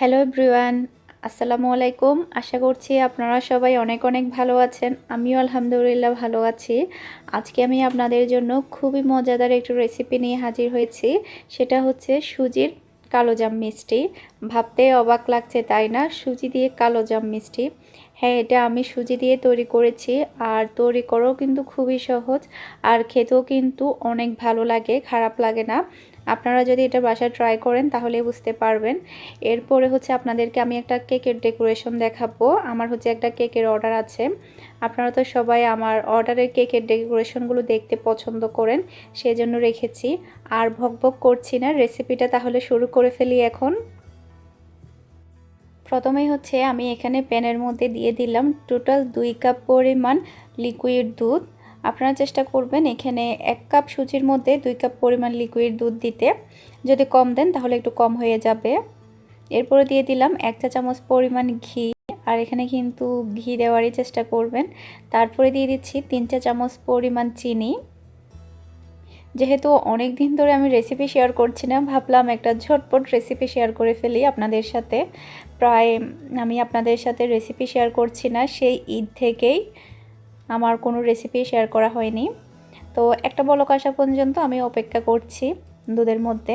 Hello everyone আসসালামু আলাইকুম আশা করছি আপনারা সবাই অনেক অনেক ভালো আছেন। আমিও আলহামদুলিল্লাহ ভালো আছি। আজকে আমি আপনাদের জন্য খুবই মজাদার একটু রেসিপি নিয়ে হাজির হয়েছি। সেটা হচ্ছে সুজির কালোজাম মিষ্টি। ভাবতে অবাক লাগছে, তাই না? সুজি দিয়ে কালোজাম মিষ্টি। হ্যাঁ এটা আমি সুজি দিয়ে তৈরি করেছি। আর তৈরি করাও কিন্তু খুবই সহজ। আর খেতেও কিন্তু অনেক ভালো লাগে, খারাপ লাগে না। আপনারা যদি এটা বাসায় ট্রাই করেন, তাহলে বুঝতে পারবেন। এরপরে হচ্ছে আপনাদেরকে আমি একটা কেকের ডেকোরেশন দেখাবো। আমার হচ্ছে একটা কেকের অর্ডার আছে। আপনারা তো সবাই আমার অর্ডারের কেকের ডেকোরেশনগুলো দেখতে পছন্দ করেন সেই জন্য রেখেছি। আর ভক ভক করছি না রেসিপিটা তাহলে শুরু করে ফেলি এখন। প্রথমেই হচ্ছে আমি এখানে প্যানের মধ্যে দিয়ে দিলাম টোটাল দুই কাপ পরিমাণ লিকুইড দুধ। আপনারা চেষ্টা করবেন এখানে এক কাপ সুজির মধ্যে দুই কাপ পরিমাণ লিকুইড দুধ দিতে। যদি কম দেন তাহলে একটু কম হয়ে যাবে। এরপরে দিয়ে দিলাম এক চা চামচ পরিমাণ ঘি। আর এখানে কিন্তু ঘি দেওয়ারই চেষ্টা করবেন। তারপরে দিয়ে দিচ্ছি তিন চা চামচ পরিমাণ চিনি। যেহেতু অনেক দিন ধরে আমি রেসিপি শেয়ার করছি না, ভাবলাম একটা ঝটপট রেসিপি শেয়ার করে ফেলি আপনাদের সাথে। প্রায় আমি আপনাদের সাথে রেসিপি শেয়ার করছি না, সেই ঈদ থেকেই। আমার কোনো রেসিপি শেয়ার করা হয়নি। তো একটা বলক আসা পর্যন্ত আমি অপেক্ষা করছি দুধের মধ্যে।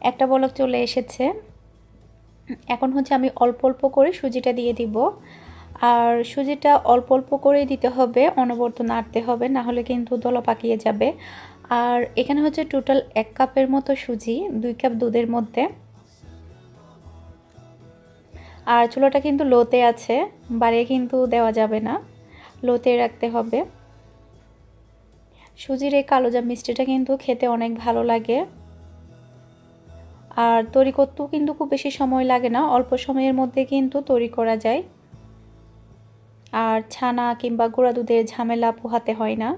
একটা বলক চলে এসেছে। এখন হচ্ছে আমি অল্প অল্প করে সুজিটা দিয়ে দিব। আর সুজিটা অল্প অল্প করেই দিতে হবে, অনবরত নাড়তে হবে, না হলে কিন্তু দলা পাকিয়ে যাবে। আর এখানে হচ্ছে টোটাল এক কাপের মতো সুজি, দুই কাপ দুধের মধ্যে। আর চুলাটা কিন্তু লোতে আছে, বাড়িয়ে কিন্তু দেওয়া যাবে না, লোতে রাখতে হবে। সুজির এই কালোজাম মিষ্টিটা কিন্তু খেতে অনেক ভালো লাগে। আর তৈরি করতেও কিন্তু খুব বেশি সময় লাগে না, অল্প সময়ের মধ্যে কিন্তু তৈরি করা যায়। আর ছানা কিংবা গুঁড়া দুধের ঝামেলা পোহাতে হয় না।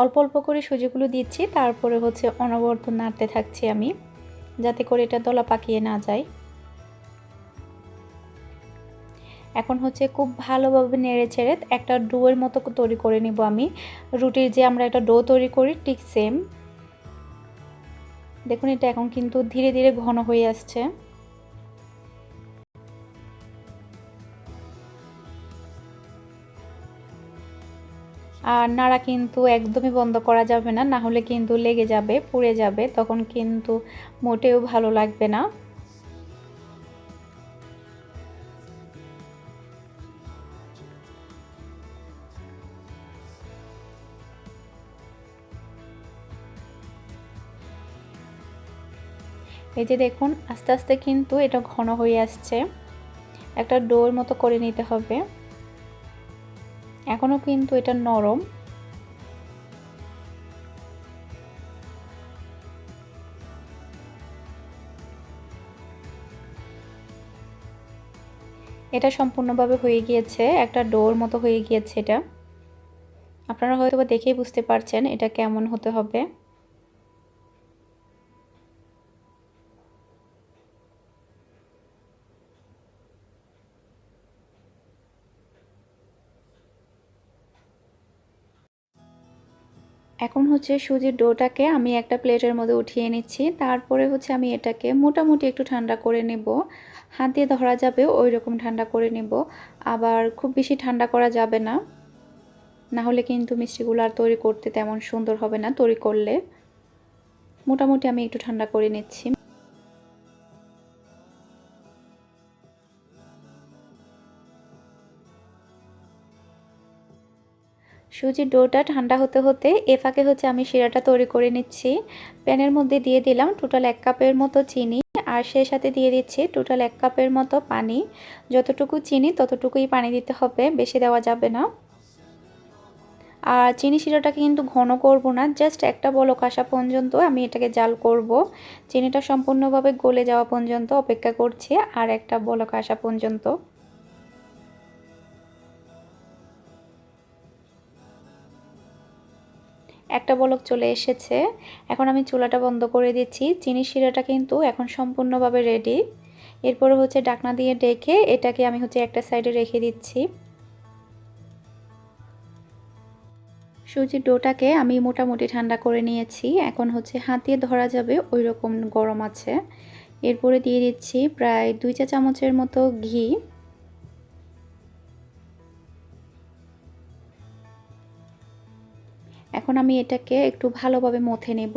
অল্প অল্প করে সুজিগুলো দিচ্ছি, তারপরে হচ্ছে অনবরত নাড়তে থাকছি আমি, যাতে করে এটা দলা পাকিয়ে না যায়। এখন হচ্ছে খুব ভালোভাবে নেড়ে ছেড়ে একটা ডোয়ের মতো তৈরি করে নিব আমি। রুটির যে আমরা একটা ডো তৈরি করি, ঠিক সেম দেখুন এটা এখন কিন্তু ধীরে ধীরে ঘন হয়ে আসছে। আর নাড়া কিন্তু একদমই বন্ধ করা যাবে না না হলে কিন্তু লেগে যাবে, পুড়ে যাবে, তখন কিন্তু মোটেও ভালো লাগবে না। এই যে দেখুন, আস্তে আস্তে কিন্তু এটা ঘন হয়ে আসছে। একটা ডোর মতো করে নিতে হবে। এখনও কিন্তু এটা নরম। এটা সম্পূর্ণভাবে হয়ে গিয়েছে, একটা ডোর মতো হয়ে গিয়েছে এটা। আপনারা হয়তো দেখেই বুঝতে পারছেন এটা কেমন হতে হবে। এখন হচ্ছে সুজির ডোটাকে আমি একটা প্লেটের মধ্যে উঠিয়ে নিচ্ছি। তারপরে হচ্ছে আমি এটাকে মোটামুটি একটু ঠান্ডা করে নেব। হাত দিয়ে ধরা যাবে ওই রকম ঠান্ডা করে নেব। আবার খুব বেশি ঠান্ডা করা যাবে না। না হলে কিন্তু মিষ্টিগুলো আর তৈরি করতে তেমন সুন্দর হবে না তৈরি করলে। মোটামুটি আমি একটু ঠান্ডা করে নিচ্ছি। সুজির ডোটা ঠান্ডা হতে হতে এ ফাঁকে হচ্ছে আমি শিরাটা তৈরি করে নিচ্ছি। প্যানের মধ্যে দিয়ে দিলাম টোটাল এক কাপের মতো চিনি আর সেই সাথে দিয়ে দিচ্ছি টোটাল এক কাপের মতো পানি। যতটুকু চিনি ততটুকুই পানি দিতে হবে, বেশি দেওয়া যাবে না। আর চিনি শিরাটাকে কিন্তু ঘন করব না, জাস্ট একটা বলক আসা পর্যন্ত আমি এটাকে জাল করব। চিনিটা সম্পূর্ণভাবে গলে যাওয়া পর্যন্ত অপেক্ষা করছি আর একটা বলক আসা পর্যন্ত। একটা বলক চলে এসেছে। এখন আমি চুলাটা বন্ধ করে দিচ্ছি। চিনি শিরাটা কিন্তু এখন সম্পূর্ণভাবে রেডি এরপরে হচ্ছে ডাকনা দিয়ে ডেকে এটাকে আমি হচ্ছে একটা সাইডে রেখে দিচ্ছি। সুজির ডোটাকে আমি মোটামুটি ঠান্ডা করে নিয়েছি। এখন হচ্ছে হাত দিয়ে ধরা যাবে ওই রকম গরম আছে। এরপরে দিয়ে দিচ্ছি প্রায় দুই চা চামচের মতো ঘি। এখন আমি এটাকে একটু ভালোভাবে মথে নেব।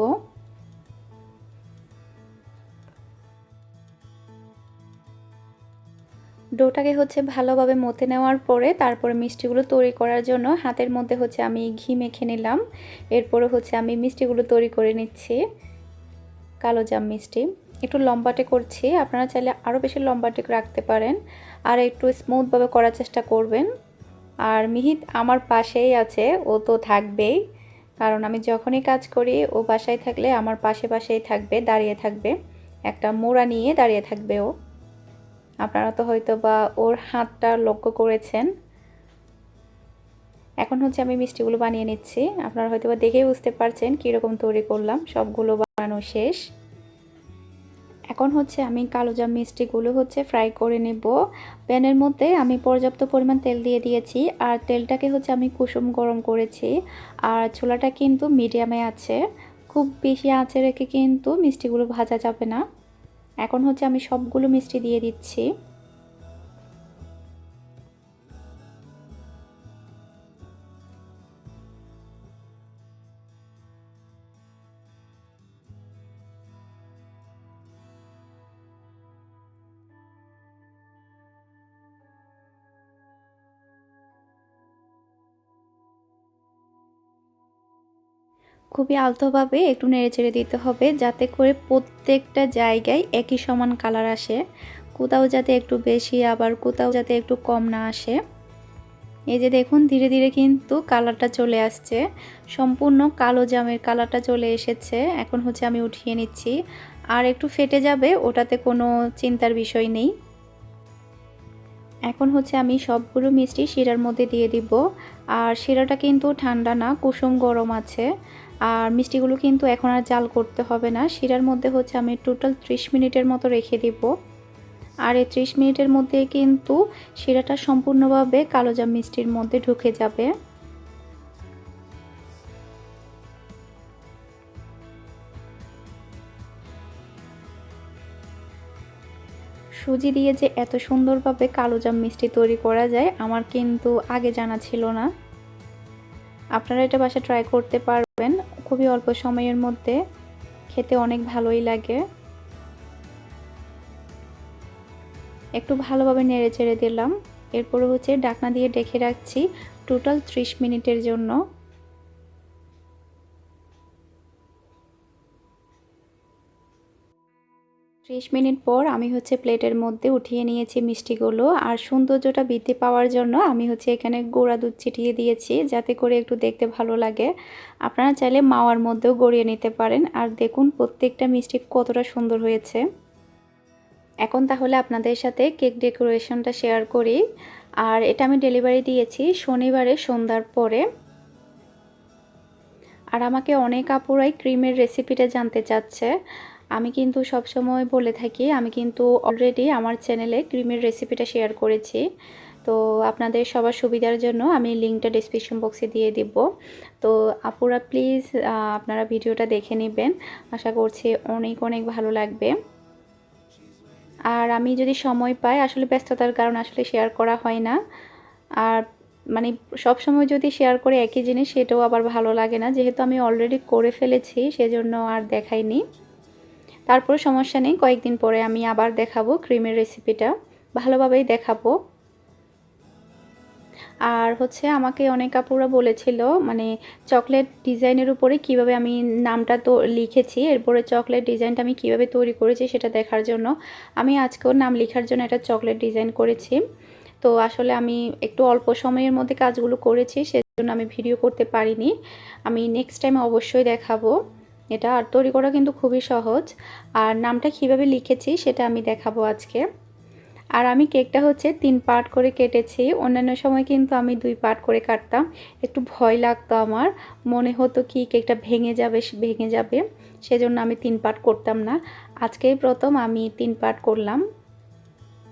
ডোটাকে হচ্ছে ভালোভাবে মতে নেওয়ার পরে তারপরে মিষ্টিগুলো তৈরি করার জন্য হাতের মধ্যে হচ্ছে আমি ঘি মেখে নিলাম। এরপরে হচ্ছে আমি মিষ্টিগুলো তৈরি করে নিচ্ছি, কালো জাম মিষ্টি। একটু লম্বাটে করছি, আপনারা চাইলে আরও বেশি লম্বাটে রাখতে পারেন। আর একটু স্মুথভাবে করার চেষ্টা করবেন। আর মিহিত আমার পাশেই আছে, ও তো থাকবেই। কারণ আমি যখনই কাজ করি, ও বাসায় থাকলে আমার পাশে পাশেই থাকবে, দাঁড়িয়ে থাকবে। একটা মোড়া নিয়ে দাঁড়িয়ে থাকবে ও। আপনারা তো হয়তো বা ওর হাতটা লক্ষ্য করেছেন। এখন হচ্ছে আমি মিষ্টিগুলো বানিয়ে নিচ্ছি। আপনারা হয়তো বা দেখেই বুঝতে পারছেন কীরকম তৈরি করলাম। সবগুলো বানানো শেষ। এখন হচ্ছে আমি কালোজাম মিষ্টিগুলো হচ্ছে ফ্রাই করে নেব। প্যানের মধ্যে আমি পর্যাপ্ত পরিমাণ তেল দিয়ে দিয়েছি আর তেলটাকে হচ্ছে আমি কুসুম গরম করেছি আর ছোলাটা কিন্তু মিডিয়ামে আছে। খুব বেশি আঁচে রেখে কিন্তু মিষ্টিগুলো ভাজা যাবে না। এখন হচ্ছে আমি সবগুলো মিষ্টি দিয়ে দিচ্ছি। খুবই আলতোভাবে একটু নেড়ে চেড়ে দিতে হবে যাতে করে প্রত্যেকটা জায়গায় একই সমান কালার আসে। কোথাও যাতে একটু বেশি, আবার কোথাও যাতে একটু কম না আসে। এই যে দেখুন, ধীরে ধীরে কিন্তু কালারটা চলে আসছে। সম্পূর্ণ কালো জামের কালারটা চলে এসেছে। এখন হচ্ছে আমি উঠিয়ে নিচ্ছি। আর একটু ফেটে যাবে, ওটাতে কোনো চিন্তার বিষয় নেই। এখন হচ্ছে আমি সবগুলো মিষ্টি শিরার মধ্যে দিয়ে দিব। আর শিরাটা কিন্তু ঠান্ডা না, কুসুম গরম আছে। আর মিষ্টিগুলো কিন্তু এখন আর জাল করতে হবে না। শিরার মধ্যে হচ্ছে আমি টোটাল ত্রিশ মিনিটের মতো রেখে দিব। আর এই ত্রিশ মিনিটের মধ্যে কিন্তু শিরাটা সম্পূর্ণভাবে কালোজাম মিষ্টির মধ্যে ঢুকে যাবে। সুজি দিয়ে যে এত সুন্দরভাবে কালোজাম মিষ্টি তৈরি করা যায়, আমার কিন্তু আগে জানা ছিল না। আপনারা এটা বাসা ট্রাই করতে পারবেন। খুবই অল্প সময়ের মধ্যে। খেতে অনেক ভালোই লাগে। একটু ভালোভাবে নেড়ে চেড়ে দিলাম। এরপরে হচ্ছে ডাকনা দিয়ে ডেকে রাখছি টোটাল ত্রিশ মিনিটের জন্য। ত্রিশ মিনিট পর আমি হচ্ছে প্লেটের মধ্যে উঠিয়ে নিয়েছি মিষ্টিগুলো। আর সৌন্দর্যটা বৃদ্ধি পাওয়ার জন্য আমি হচ্ছে এখানে গোড়া দুধ ছিটিয়ে দিয়েছি যাতে করে একটু দেখতে ভালো লাগে। আপনারা চাইলে মাওয়ার মধ্যেও গড়িয়ে নিতে পারেন। আর দেখুন প্রত্যেকটা মিষ্টি কতটা সুন্দর হয়েছে। এখন তাহলে আপনাদের সাথে কেক ডেকোরেশনটা শেয়ার করি। আর এটা আমি ডেলিভারি দিয়েছি শনিবারে সন্ধ্যার পরে। আর আমাকে অনেক আপুরাই ক্রিমের রেসিপিটা জানতে চাচ্ছে। আমি কিন্তু সব সময় বলে থাকি, আমি কিন্তু অলরেডি আমার চ্যানেলে ক্রিমের রেসিপিটা শেয়ার করেছি। তো আপনাদের সবার সুবিধার জন্য আমি লিঙ্কটা ডিসক্রিপশন বক্সে দিয়ে দিব। তো আপুরা প্লিজ আপনারা ভিডিওটা দেখে নেবেন। আশা করছি অনেক অনেক ভালো লাগবে। আর আমি যদি সময় পাই, আসলে ব্যস্ততার কারণ আসলে শেয়ার করা হয় না। আর মানে সব সময় যদি শেয়ার করে একই জিনিস, সেটাও আবার ভালো লাগে না। যেহেতু আমি অলরেডি করে ফেলেছি, সেজন্য আর দেখাইনি। তারপর সমস্যা নেই, কয়েকদিন পরে আমি আবার দেখাবো ক্রিমের রেসিপিটা ভালোভাবেই দেখাবো। আর হচ্ছে আমাকে অনেক আপুরা বলেছিল মানে চকলেট ডিজাইনের উপরে কীভাবে আমি নামটা তো লিখেছি, এরপরে চকলেট ডিজাইনটা আমি কীভাবে তৈরি করেছি সেটা দেখার জন্য। আমি আজকেও নাম লেখার জন্য একটা চকলেট ডিজাইন করেছি। তো আসলে আমি একটু অল্প সময়ের মধ্যে কাজগুলো করেছি, সেজন্য আমি ভিডিও করতে পারিনি। আমি নেক্সট টাইম অবশ্যই দেখাবো। এটা আর তৈরি করা কিন্তু খুবই সহজ। আর নামটা কীভাবে লিখেছি সেটা আমি দেখাবো আজকে। আর আমি কেকটা হচ্ছে তিন পার্ট করে কেটেছি। অন্যান্য সময় কিন্তু আমি দুই পার্ট করে কাটতাম। একটু ভয় লাগতো আমার। মনে হতো কি কেকটা ভেঙে যাবে ভেঙে যাবে। সেজন্য আমি তিন পার্ট করতাম না। আজকেই প্রথম আমি তিন পার্ট করলাম।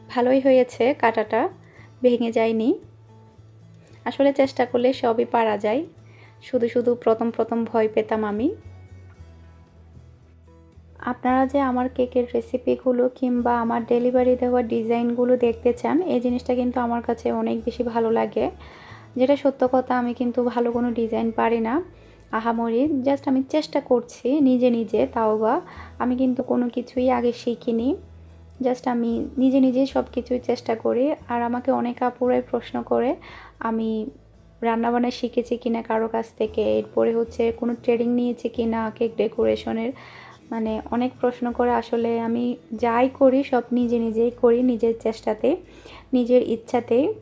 ভালোই হয়েছে কাটাটা। ভেঙে যায়নি। আসলে চেষ্টা করলে সবই পারা যায়। শুধু শুধু প্রথম প্রথম ভয় পেতাম আমি। আপনারা যে আমার কেকের রেসিপিগুলো কিংবা আমার ডেলিভারি দেওয়া ডিজাইনগুলো দেখতে চান, এই জিনিসটা কিন্তু আমার কাছে অনেক বেশি ভালো লাগে। যেটা সত্য কথা, আমি কিন্তু ভালো কোনো ডিজাইন পারি না। আহামরি জাস্ট আমি চেষ্টা করছি নিজে নিজে, তাও বা আমি কিন্তু কোনো কিছুই আগে শিখিনি। জাস্ট আমি নিজে নিজে সব কিছুই চেষ্টা করি। আর আমাকে অনেক আপুরাই প্রশ্ন করে, আমি রান্নাবান্না শিখেছি কিনা কারও কাছ থেকে, এরপরে হচ্ছে কোনো ট্রেনিং নিয়েছি কিনা কেক ডেকোরেশনের মানে অনেক প্রশ্ন করে আসলে আমি যাই করি, সব নিজে নিজেই করি, নিজের চেষ্টাতে, নিজের ইচ্ছাতেই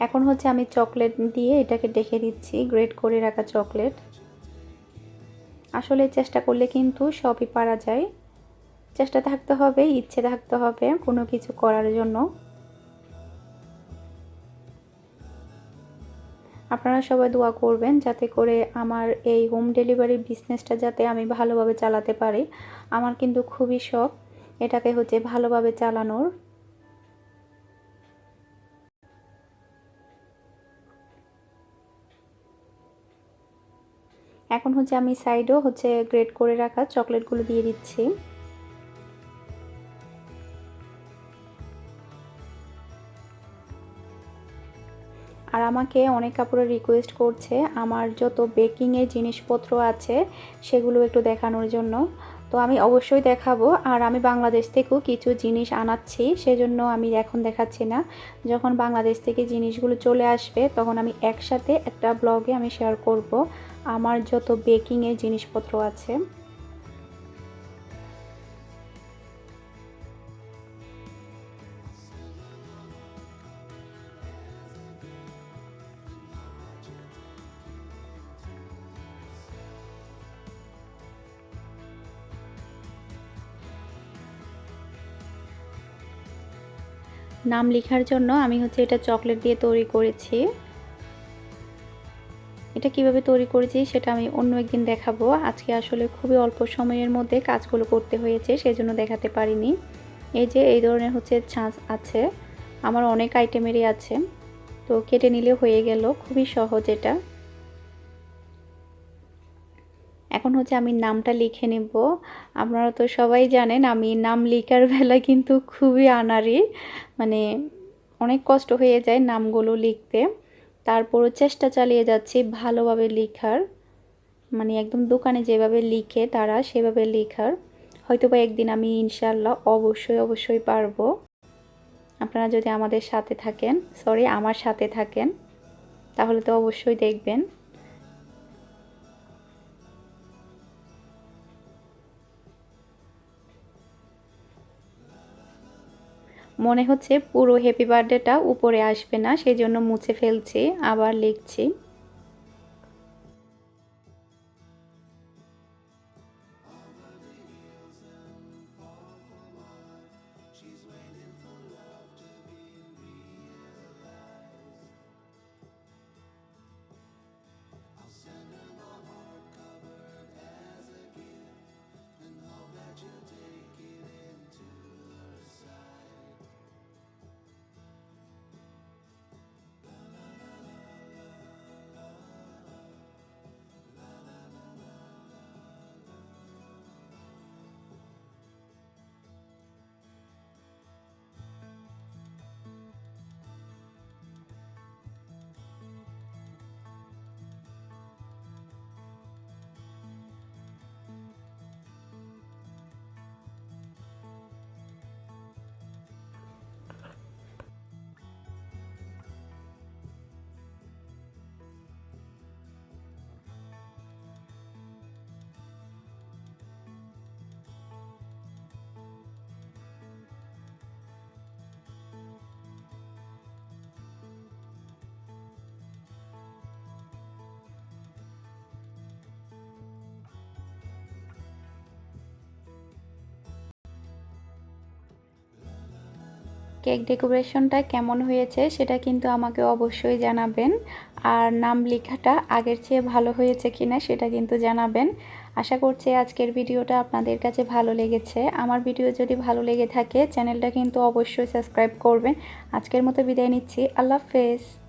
এখন হচ্ছে আমি চকলেট দিয়ে এটাকে ডেকে দিচ্ছি, গ্রেট করে রাখা চকলেট। আসলে চেষ্টা করলে কিন্তু সবই পারা যায়। চেষ্টা থাকতে হবে, ইচ্ছে থাকতে হবে কোনো কিছু করার জন্য। আপনারা সবাই দোয়া করবেন যাতে করে আমার এই হোম ডেলিভারি বিজনেসটা যাতে আমি ভালোভাবে চালাতে পারি। আমার কিন্তু খুবই শখ এটাকে হচ্ছে ভালোভাবে চালানোর। এখন হচ্ছে আমি সাইডও হচ্ছে গ্রেড করে রাখা চকলেটগুলো দিয়ে দিচ্ছি। আমাকে অনেক কাপড়ে রিকোয়েস্ট করছে। আমার যত বেকিংয়ের জিনিসপত্র আছে, সেগুলো একটু দেখানোর জন্য। তো আমি অবশ্যই দেখাবো। আর আমি বাংলাদেশ থেকেও কিছু জিনিস আনাচ্ছি, সেজন্য আমি এখন দেখাচ্ছি না। যখন বাংলাদেশ থেকে জিনিসগুলো চলে আসবে, তখন আমি একসাথে একটা ব্লগে আমি শেয়ার করব। আমার যত বেকিংয়ের জিনিসপত্র আছে। নাম লেখার জন্য আমি হচ্ছে এটা চকলেট দিয়ে তৈরি করেছি। এটা কীভাবে তৈরি করেছি সেটা আমি অন্য একদিন দেখাবো। আজকে আসলে খুবই অল্প সময়ের মধ্যে কাজগুলো করতে হয়েছে, সেজন্য দেখাতে পারিনি। এই যে, এই ধরনের হচ্ছে ছাঁচ আছে। আমার অনেক আইটেমেরই আছে। তো কেটে নিলে হয়ে গেল। খুবই সহজ এটা। এখন হচ্ছে আমি নামটা লিখে নেব। আপনারা তো সবাই জানেন আমি নাম লিখার বেলা কিন্তু খুবই আনারি মানে অনেক কষ্ট হয়ে যায় নামগুলো লিখতে। তারপরও চেষ্টা চালিয়ে যাচ্ছি ভালোভাবে লেখার। মানে একদম দোকানে যেভাবে লিখে তারা সেভাবে লেখার। হয়তো বা একদিন আমি ইনশাল্লাহ অবশ্যই অবশ্যই পারব। আপনারা যদি আমাদের সাথে থাকেন সরি আমার সাথে থাকেন, তাহলে তো অবশ্যই দেখবেন। মনে হচ্ছে পুরো হ্যাপি বার্থডেটা উপরে আসবে না সেই জন্য মুছে ফেলছি আবার লিখছি। কেক ডেকোরেশনটা কেমন হয়েছে সেটা কিন্তু আমাকে অবশ্যই জানাবেন। আর নাম লেখাটা আগের চেয়ে ভালো হয়েছে কিনা সেটা কিন্তু জানাবেন। আশা করছি আজকের ভিডিওটা আপনাদের কাছে ভালো লেগেছে। আমার ভিডিও যদি ভালো লেগে থাকে, চ্যানেলটা কিন্তু অবশ্যই সাবস্ক্রাইব করবেন। আজকের মতো বিদায় নিচ্ছি। আল্লাহ হাফেজ।